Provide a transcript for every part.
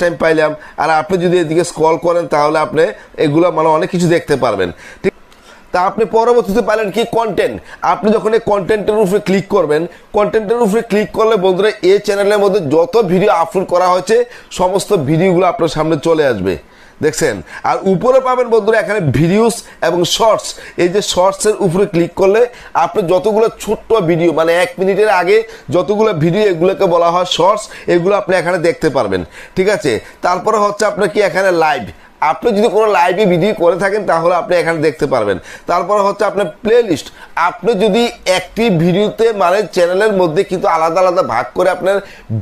Time পাইলাম। আর আপনি যদি এদিকে স্ক্রল করেন, তাহলে আপনি এগুলো মানে অনেক কিছু দেখতে পারবেন। ঠিক তা আপনি পরবর্তীতে পাইলেন কি? কন্টেন্ট আপনি যখন এই কন্টেন্টের উপরে ক্লিক করবেন কন্টেন্টের উপরে ক্লিক করলে বন্ধুরা, এই চ্যানেলের মধ্যে যত ভিডিও আপলোড করা হয়েছে, সমস্ত ভিডিওগুলো আপনার সামনে চলে আসবে। দেখছেন? আর উপরে পাবেন বন্ধুরা এখানে ভিডিওস এবং শর্টস এই যে শর্টসের উপরে ক্লিক করলে আপনি যতগুলো ছোট্ট ভিডিও মানে এক মিনিটের আগে যতগুলো ভিডিও এগুলোকে বলা হয় শর্টস এগুলো আপনি এখানে দেখতে পারবেন। ঠিক আছে? তারপরে হচ্ছে আপনার কি এখানে লাইভ আপনি যদি কোনো লাইভে ভিডিও করে থাকেন, তাহলে আপনি এখানে দেখতে পারবেন। তারপর হচ্ছে আপনার প্লে লিস্ট আপনি যদি একটি ভিডিওতে মানে চ্যানেলের মধ্যে কিন্তু আলাদা আলাদা ভাগ করে আপনার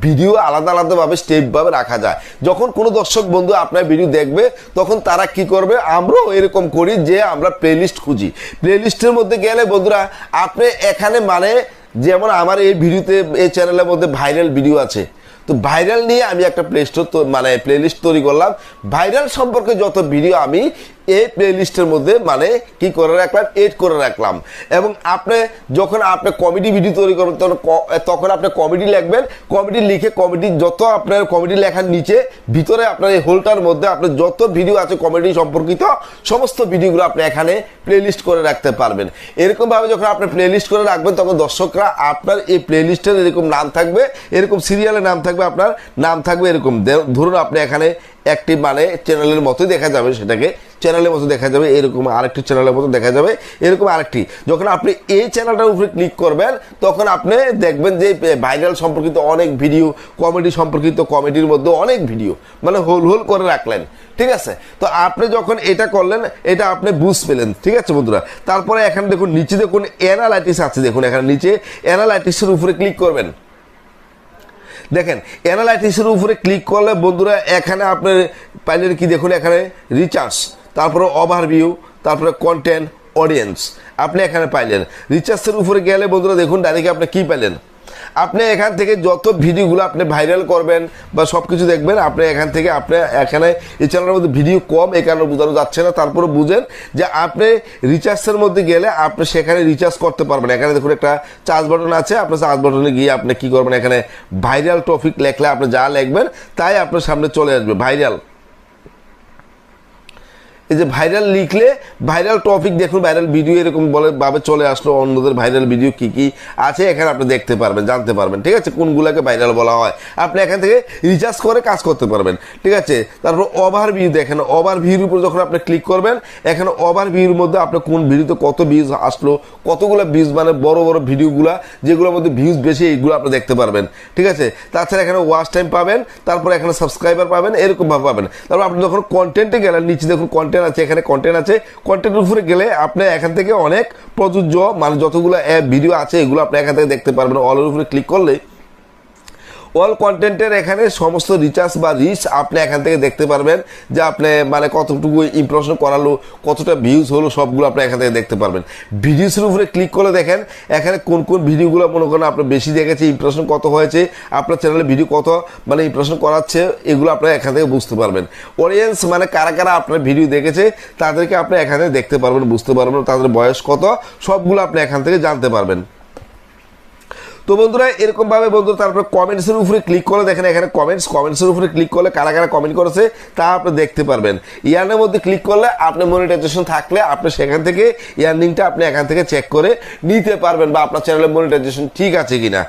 ভিডিও আলাদা আলাদাভাবে স্টেপভাবে রাখা যায়। যখন কোনো দর্শক বন্ধু আপনার ভিডিও দেখবে, তখন তারা কি করবে? আমরাও এরকম করি যে আমরা প্লে লিস্ট খুঁজি। প্লে লিস্টের মধ্যে গেলে বন্ধুরা, আপনি এখানে মানে যেমন আমার এই ভিডিওতে এই চ্যানেলের মধ্যে ভাইরাল ভিডিও আছে। তো ভাইরাল নিয়ে আমি একটা প্লে স্টোর মানে প্লেলিস্ট তৈরি করলাম। ভাইরাল সম্পর্কে যত ভিডিও আমি এই প্লে লিস্টের মধ্যে মানে কি করে রাখলাম? এড করে রাখলাম। এবং আপনি যখন আপনি কমেডি ভিডিও তৈরি করবেন, তখন তখন আপনি কমেডি লিখবেন। কমেডি লিখে কমেডি যত আপনার কমেডি লেখার নিচে, ভিতরে আপনার এই হোলটার মধ্যে আপনার যত ভিডিও আছে কমেডি সম্পর্কিত, সমস্ত ভিডিওগুলো আপনি এখানে প্লে লিস্ট করে রাখতে পারবেন। এরকমভাবে যখন আপনি প্লে লিস্ট করে রাখবেন, তখন দর্শকরা আপনার এই প্লে লিস্টের এরকম নাম থাকবে, এরকম সিরিয়ালের নাম থাকবে, আপনার নাম থাকবে এরকম। ধরুন আপনি এখানে একটি মানে চ্যানেলের মতোই দেখা যাবে সেটাকে চ্যানেলের মতো দেখা যাবে, এরকম আরেকটি চ্যানেলের মতো দেখা যাবে, এরকম আরেকটি। যখন আপনি এই চ্যানেলটার উপরে ক্লিক করবেন, তখন আপনি দেখবেন যে ভাইরাল সম্পর্কিত অনেক ভিডিও কমেডি সম্পর্কিত কমেডির মধ্যে অনেক ভিডিও মানে হোল হোল করে রাখলেন, ঠিক আছে? তো আপনি যখন এটা করলেন, এটা আপনি বুঝ পেলেন, ঠিক আছে বন্ধুরা? তারপরে এখানে দেখুন, নিচে দেখুন অ্যানালাইটিস আছে, দেখুন এখানে নিচে অ্যানালাইটিসের উপরে ক্লিক করবেন। দেখেন অ্যানালাইটিসের উপরে ক্লিক করলে বন্ধুরা, এখানে আপনার পাইলেন কি দেখুন, এখানে রিচার্জ তারপরে ওভারভিউ তারপরে কন্টেন্ট অডিয়েন্স আপনি এখানে পাইলেন। রিচার্জের উপরে গেলে বন্ধুরা দেখুন, ডাইরেক্ট আপনি কী পাইলেন? আপনি এখান থেকে যত ভিডিওগুলো আপনি ভাইরাল করবেন বা সব কিছু দেখবেন, আপনি এখান থেকে আপনি এখানে এই চ্যানেলের মধ্যে ভিডিও কম, এই কারণে বোঝানো যাচ্ছে না। তারপরে বুঝেন যে আপনি রিচার্জের মধ্যে গেলে আপনি সেখানে রিচার্জ করতে পারবেন। এখানে দেখুন একটা চার্জ বাটন আছে। আপনি চার্জ বাটনে গিয়ে আপনি কী করবেন? এখানে ভাইরাল টপিক লেখলে আপনি যা লিখবেন, তাই আপনার সামনে চলে আসবে ভাইরাল এই যে ভাইরাল লিখলে ভাইরাল টপিক দেখুন ভাইরাল ভিডিও এরকম বলে, ভাবে চলে আসলো অন্যদের ভাইরাল ভিডিও কি কি আছে, এখানে আপনি দেখতে পারবেন, জানতে পারবেন, ঠিক আছে? কোনগুলোকে ভাইরাল বলা হয়? আপনি এখান থেকে রিচার্জ করে কাজ করতে পারবেন, ঠিক আছে? তারপর ওভার ভিউ দেখেন ওভার ভিউর উপর যখন আপনি ক্লিক করবেন, এখানে ওভার ভিউর মধ্যে আপনি কোন ভিডিওতে কত ভিউজ আসলো, কতগুলো ভিউজ মানে বড় বড় ভিডিওগুলো যেগুলোর মধ্যে ভিউজ বেশি, এইগুলো আপনি দেখতে পারবেন, ঠিক আছে? তাছাড়া এখানে ওয়াচ টাইম পাবেন, তারপর এখানে সাবস্ক্রাইবার পাবেন, এরকমভাবে পাবেন। তারপর আপনি যখন কন্টেন্টে গেলেন, নিচে দেখুন কন্টেন্ট আছে, এখানে কন্টেন্ট আছে। কন্টেন্টের উপরে গেলে আপনি এখান থেকে অনেক প্রযোজ্য মানে যতগুলো ভিডিও আছে, এগুলো আপনি এখান থেকে দেখতে পারবেন। অলের উপরে ক্লিক করলে অল কন্টেন্টের এখানে সমস্ত রিচার্জ বা রিচ আপনি এখান থেকে দেখতে পারবেন যে আপনি মানে কতটুকু ইমপ্রেশন করালো, কতটা ভিউজ হলো, সবগুলো আপনি এখান থেকে দেখতে পারবেন। ভিডিওসের উপরে ক্লিক করে দেখেন, এখানে কোন কোন ভিডিওগুলো মনে করেন আপনি বেশি দেখেছে ইমপ্রেশন কত হয়েছে, আপনার চ্যানেলে ভিডিও কত মানে ইমপ্রেশন করাচ্ছে, এগুলো আপনারা এখান থেকে বুঝতে পারবেন। অডিয়েন্স মানে কারা কারা আপনার ভিডিও দেখেছে, তাদেরকে আপনি এখান দেখতে পারবেন, বুঝতে পারবেন, তাদের বয়স কত, সবগুলো আপনি এখান থেকে জানতে পারবেন। তো বন্ধুরা, এরকম ভাবে বন্ধুরা তারপরে কমেন্টসের উপরে ক্লিক করে দেখেন এখানে কমেন্টস কমেন্টসের উপরে ক্লিক করলে কারা কারা কমেন্ট করেছে, তা আপনি দেখতে পারবেন। ইয়ারের মধ্যে ক্লিক করলে আপনি মনিটাইজেশন থাকলে আপনি সেখান থেকে ইয়ার্নিংটা আপনি এখান থেকে চেক করে নিতে পারবেন বা আপনার চ্যানেলের মনিটাইজেশন ঠিক আছে কিনা।